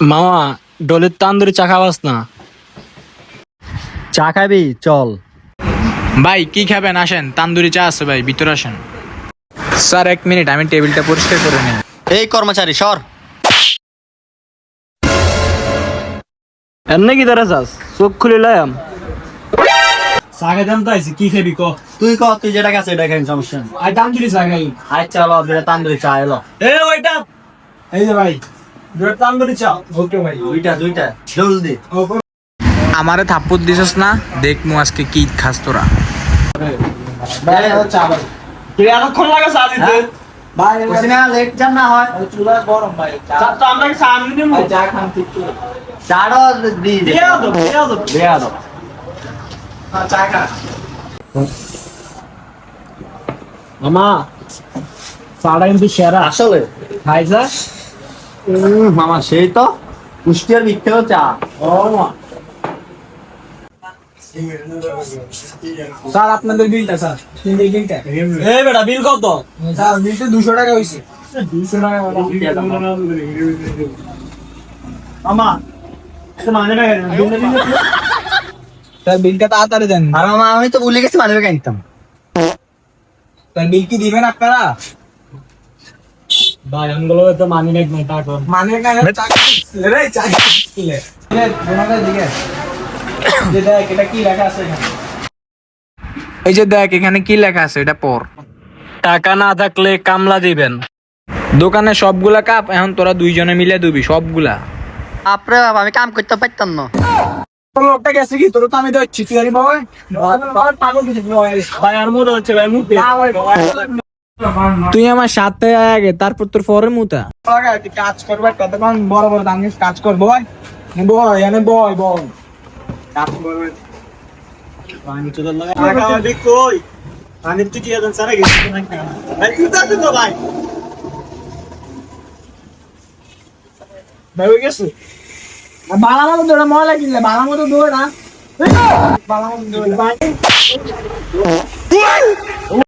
মামা ডলের তান্দুরি চা খাওয়াস না। চা খাবি চল। ভাই কি খাবেন? আসেন তান্দুরি চা আছে ভাই ভিতরে আসেন। স্যার এক মিনিট আমি টেবিলটা পরিষ্কার করে নিই। এই কর্মচারী সর। এমনি কি ধরে যাস? চোখ খুলে লাম সাগে দাম তো কি খাবি ক? তুই ক তুই যেটা গেছে এটা খাই সমস্যা আই তান্দুরি চা খাই। আই চলো দুটা তান্দুরি চা এলো এ ওইটা! এই যে ভাই আমারে থাপ্পড় দিছস না? দেখ মু আজকে কি খাস তোরা। হয়। মামা চাটা কিন্তু সেরা। আসলে? খাই যা উম, মামা সেই তো। কুষ্টিয়ার বিখ্যাত চা। স্যার আপনাদের বিলটা স্যার। বিলটা? এই বেটা বিল কত? স্যার দুশো টাকা হয়েছে দুশো টাকা মামা স্যার বিলটা তাড়াতাড়ি দেন। আর মামা আমি তো ভুলে গেছি মানবে কিনতাম স্যার বিল কি দিবেন আপনারা? ভাই আমগুলো তো মানি নাই না টাকা মানি না রে চা রে তোমাদের দিকে। যে দেখ এটা কি লেখা আছে এখানে? এই যে দেখ এখানে কি লেখা আছে এটা পর টাকা না থাকলে কামলা দিবেন। দোকানে সবগুলা কাপ এখন তোরা দুইজনে মিলে দিবি সবগুলা। আপরে বাবা আমি কাম করতে পারতাম না। লোকটা গেছে কি? তোর তো আমি দেখছি তুই আরে বাবা? পাগল কিছু ভাই আর মনে হচ্ছে ভাই মুখ তুই আমার সাথে আগে তারপর তোর পরে মুতা। কাজ করবে কতক্ষণ বড় বড় দাম কাজ করব বয় বয় এনে বয় বয় কাজ করবে বালা মতো দৌড়া বালা মতো দৌড়া বালা মতো দৌড়া।